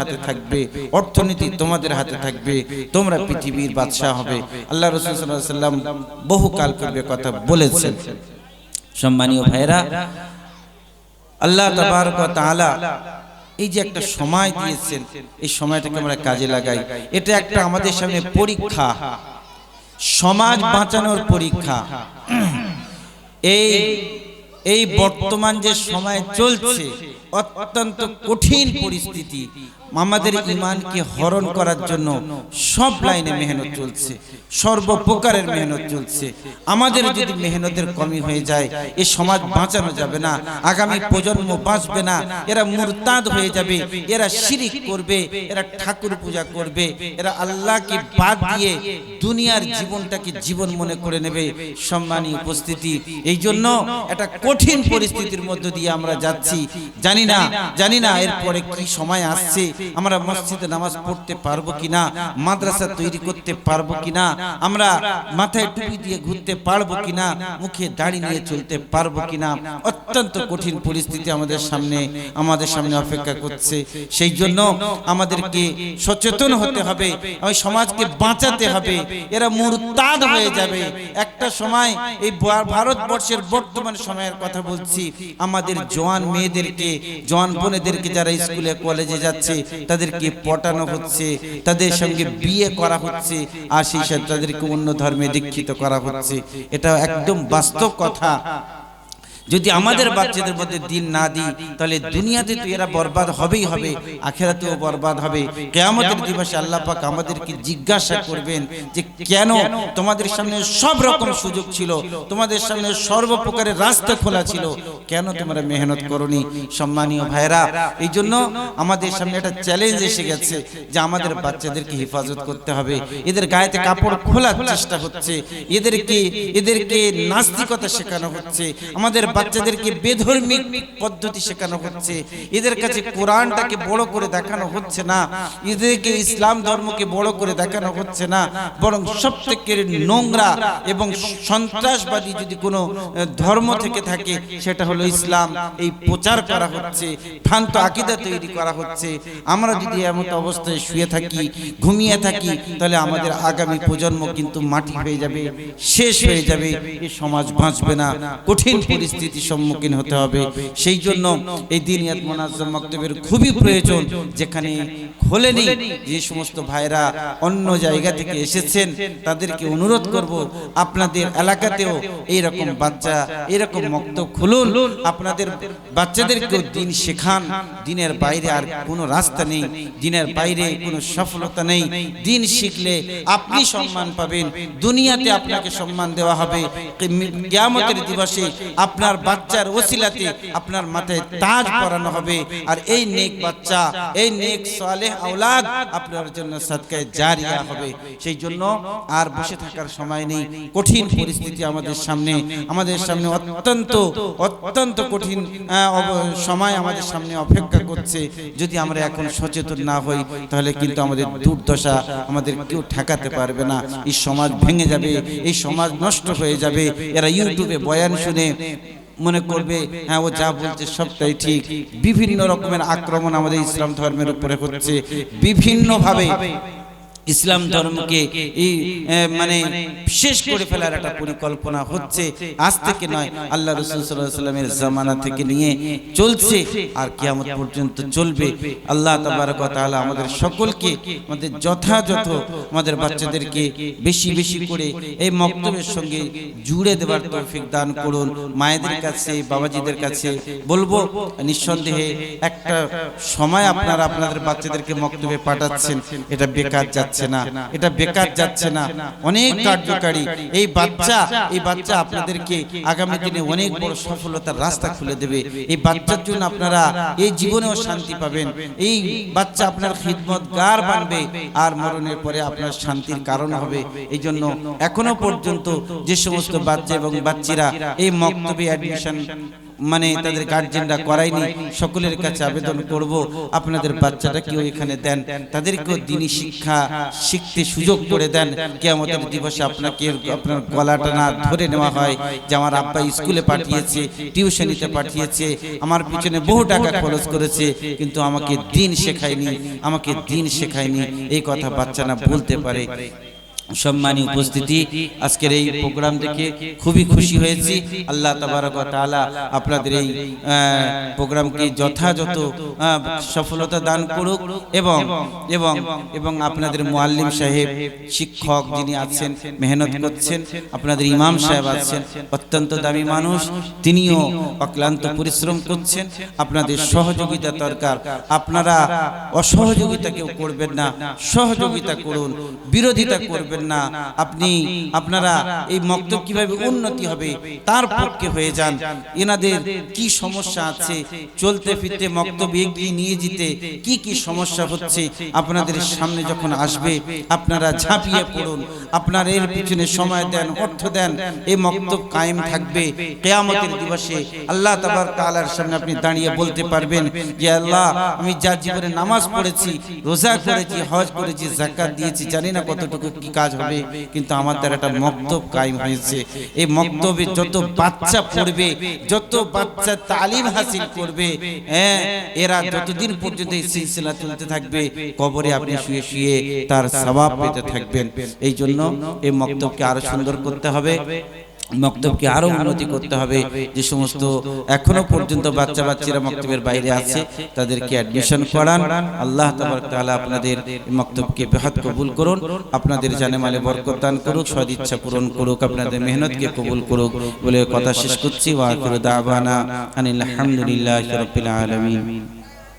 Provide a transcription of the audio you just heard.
হাতে থাকবে, অর্থনীতি তোমাদের হাতে থাকবে, তোমরা পৃথিবীর বাদশাহ হবে। আল্লাহ রসুল সাল্লাহ সাল্লাম বহু কাল পূর্বে কথা বলেছেন। সম্মানীয় ভাইরা আল্লাহ তাআলা এই যে একটা সময় দিয়েছেন, এই সময়টাকে আমরা কাজে লাগাই। এটা একটা আমাদের সামনে পরীক্ষা। সমাজ বাঁচানোর পরীক্ষা। এই এই বর্তমান যে সময় চলছে, অত্যন্ত কঠিন পরিস্থিতি। আমাদের ইমানকে হরণ করার জন্য সব লাইনে মেহনত চলছে সর্বপ্রকারের মেহনত চলছে। আমাদের যদি মেহনতের কমি হয়ে যায় এ সমাজ বাঁচানো যাবে না। আগামী প্রজন্ম বাঁচবে না। এরা মুরতাদ হয়ে যাবে। এরা শিরিক করবে। এরা ঠাকুর পূজা করবে। এরা আল্লাহকে বাদ দিয়ে দুনিয়ার জীবনটাকে জীবন মনে করে নেবে সম্মানী উপস্থিতি। এই জন্য একটা কঠিন পরিস্থিতির মধ্য দিয়ে আমরা যাচ্ছি। জানি না জানি না এরপরে কি সময় আসছে আমরা মসজিদে নামাজ পড়তে পারব কিনা মাদ্রাসা তৈরি করতে পারব কিনা আমরা মাথায় টুপি দিয়ে ঘুরতে পারব কিনা মুখে দাড়ি নিয়ে চলতে পারব কিনা অত্যন্ত কঠিন পরিস্থিতি আমাদের সামনে আমাদের সামনে অপেক্ষা করছে। সেই জন্য আমাদেরকে সচেতন হতে হবে ওই সমাজকে বাঁচাতে হবে। এরা মুরতাদ হয়ে যাবে। একটা সময় এই ভারতবর্ষের বর্তমান সময়ের কথা বলছি। আমাদের জোয়ান মেয়েদেরকে জোয়ান বোনেদেরকে যারা স্কুলে কলেজে যাচ্ছে তাদেরকে পটানো হচ্ছে তাদের সঙ্গে বিয়ে করা হচ্ছে আর সেই সাথে তাদেরকে অন্য ধর্মে দীক্ষিত করা হচ্ছে। এটা একদম বাস্তব কথা। যদি আমাদের বাচ্চাদের মধ্যে দিন না দিই তাহলে দুনিয়াতে তো এরা বরবাদ হবেই হবে আখেরাতেও বরবাদ হবে। কেয়ামতের দিবসে আল্লাহ পাক আমাদেরকে জিজ্ঞাসা করবেন যে কেন তোমাদের সামনে সব রকম সুযোগ ছিল তোমাদের সামনে সর্বপ্রকারের রাস্তা খোলা ছিল। কেন তোমরা মেহনত করনি? সম্মানীয় ভাইরা এই জন্য আমাদের সামনে একটা চ্যালেঞ্জ এসে গেছে যে আমাদের বাচ্চাদেরকে হেফাজত করতে হবে। এদের গায়েতে কাপড় খোলার চেষ্টা হচ্ছে এদেরকে এদেরকে নাস্তিকতা শেখানো হচ্ছে। আমাদের বাচ্চাদেরকে বেধর্মিক পদ্ধতি শেখানো হচ্ছে। এদের কাছে কোরআনটাকে বড় করে দেখানো হচ্ছে না। এদেরকে ইসলাম ধর্মকে বড় করে দেখানো হচ্ছে না। বরং সব থেকে নোংরা এবং সন্ত্রাসবাদী যদি কোনো ধর্ম থেকে থাকে, সেটা হলো ইসলাম। এই প্রচার করা হচ্ছে, ভ্রান্ত আকিদা তৈরি করা হচ্ছে। আমরা যদি এমন অবস্থায় শুয়ে থাকি, ঘুমিয়ে থাকি, তাহলে আমাদের আগামী প্রজন্ম কিন্তু মাটি হয়ে যাবে, শেষ হয়ে যাবে, এ সমাজ বাঁচবে না, কঠিন পরিস্থিতির সম্মুখীন হতে হবে। সেই জন্য এই দিন ইয়াত মোনাজ্জম মক্তবের খুবই প্রয়োজন যেখানে খোলেনি যে সমস্ত ভাইরা অন্য জায়গা থেকে এসেছেন তাদেরকে অনুরোধ করব আপনাদের এলাকাতেও এইরকম বাচ্চা এরকম মক্তব খুলুন আপনাদের বাচ্চাদেরকেও দিন শেখান দিনের বাইরে আর কোনো রাস্তা নেই দিনের বাইরে কোনো সফলতা নেই দিন শিখলে আপনি সম্মান পাবেন দুনিয়াতে আপনাকে সম্মান দেওয়া হবে কিয়ামতের দিবসে আপনার বাচ্চার ওসিলাতে আপনার মাথায় তাজ পরানো হবে। আর এই নেক বাচ্চা, এই নেক সালেহ আওলাদ আপনার জন্য সদকায়ে জারিয়া হবে। সেই জন্য আর বসে থাকার সময় নেই। কঠিন পরিস্থিতি আমাদের সামনে। আমাদের সামনে অত্যন্ত অত্যন্ত কঠিন সময় আমাদের সামনে অপেক্ষা করছে। যদি আমরা এখন সচেতন না হই, তাহলে কিন্তু আমাদের দুর্দশা আমাদের কেউ ঠেকাতে পারবে না। এই সমাজ ভেঙে যাবে, এই সমাজ নষ্ট হয়ে যাবে। এরা ইউটিউবে বয়ান শুনে মনে করবে হ্যাঁ ও যা বলছে সবটাই ঠিক। বিভিন্ন রকমের আক্রমণ আমাদের ইসলাম ধর্মের উপরে হচ্ছে বিভিন্নভাবে ইসলাম ধর্মকে এই মানে শেষ করে ফেলার একটা পরিকল্পনা হচ্ছে আজ থেকে নয়। আল্লাহ রসুল সাল্লামের জামানা থেকে নিয়ে চলছে। আর কিয়ামত পর্যন্ত চলবে। আল্লাহ তাবারক তাআলা আমাদের সকলকে আমাদের যথাযথ আমাদের বাচ্চাদেরকে বেশি বেশি করে এই মক্তবের সঙ্গে জুড়ে দেওয়ার তৌফিক দান করুন। মায়েদের কাছে বাবাজিদের কাছে বলব নিঃসন্দেহে একটা সময় আপনারা আপনাদের বাচ্চাদেরকে মক্তবে পাঠাচ্ছেন এটা বেকার যাচ্ছে না এটা বেকার যাচ্ছে না। অনেক কার্যকারী। এই বাচ্চা এই বাচ্চা আপনাদেরকে আগামী দিনে অনেক বড় সফলতার রাস্তা খুলে দেবে। এই বাচ্চার জন্য আপনারা এই জীবনেও শান্তি পাবেন। এই বাচ্চা আপনার খিদমত গার বানবে? আর মরণের পরে আপনার শান্তির কারণ হবে। এই জন্য এখনও পর্যন্ত যে সমস্ত বাচ্চা এবং বাচ্চিরা এই মক্তবে অ্যাডমিশন মানে তাদের গার্জেনরা করায়নি সকলের কাছে আবেদন করব। আপনাদের বাচ্চাটা কেউ এখানে দেন? তাদেরকেও দিনই শিক্ষা শিখতে সুযোগ করে দেন। কেয়ামতের দিবসে আপনাকে আপনার গলাটা না ধরে নেওয়া হয়। যে আমার আব্বা স্কুলে পাঠিয়েছে টিউশনিতে পাঠিয়েছে আমার পিছনে বহু টাকা খরচ করেছে কিন্তু আমাকে দিন শেখায়নি আমাকে দিন শেখায়নি এই কথা বাচ্চা না বলতে পারে। সম্মানী উপস্থিতি আজকের এই প্রোগ্রাম দেখে খুবই খুশি হয়েছি। আল্লাহ তাবারক তাআলা আপনাদের এই প্রোগ্রামকে যথাযথ সফলতা দান করুক এবং এবং এবং আপনাদের মুআল্লিম সাহেব শিক্ষক যিনি আছেন মেহনত করছেন আপনাদের ইমাম সাহেব আছেন অত্যন্ত দামি মানুষ তিনিও অক্লান্ত পরিশ্রম করছেন আপনাদের সহযোগিতা দরকার আপনারা অসহযোগিতা কেউ করবেন না সহযোগিতা করুন বিরোধিতা করবেন না। আপনি, আপনারা এই মক্তব কীভাবে উন্নতি হবে তার পক্ষে হয়ে যান। এনাদের কি সমস্যা আছে? চলতে ফিরতে মক্তব এগিয়ে নিয়ে যেতে কি কি সমস্যা হচ্ছে? আপনাদের সামনে যখন আসবে, আপনারা ঝাঁপিয়ে পড়ুন। আপনার এর পিছনে সময় দেন, অর্থ দেন। এই মক্তব কায়েম থাকবে। কেয়ামতের দিবসে আল্লাহ তাবার তাআলার সামনে আপনি দাঁড়িয়ে বলতে পারবেন যে, আল্লাহ, আমি যা জীবনে নামাজ পড়েছি, রোজা করেছি, হজ করেছি জাকাত দিয়েছি, জানি না কতটুকু কি কাজ হবে কিন্তু আমার দ্বারা একটা মক্তব কায়েম হয়েছে। এই মক্তবে যত বাচ্চা পড়বে যত বাচ্চা তালিম হাসিল করবে হ্যাঁ এরা যতদিন পর্যন্ত এই সিলসিলা চলতে থাকবে কবরে আপনি শুয়ে শুয়ে তার সবাব পেতে থাকবেন। এই জন্য এই মক্তবকে আরও সুন্দর করতে হবে। মক্তবকে আরও উন্নতি করতে হবে। যে সমস্ত এখনও পর্যন্ত বাচ্চা বাচ্চারা মক্তবের বাইরে আছে, তাদেরকে অ্যাডমিশন করান। আল্লাহ তাআলা আপনাদের মক্তবকে বেহাত কবুল করুন। আপনাদের জানে মালে বরকত দান করুক, সদিচ্ছা পূরণ করুক, আপনাদের মেহনতকে কবুল করুক বলে কথা শেষ করছি। ওয়া আখিরু দাওয়ানা আনিল হামদুলিল্লাহি রাব্বিল আলামিন।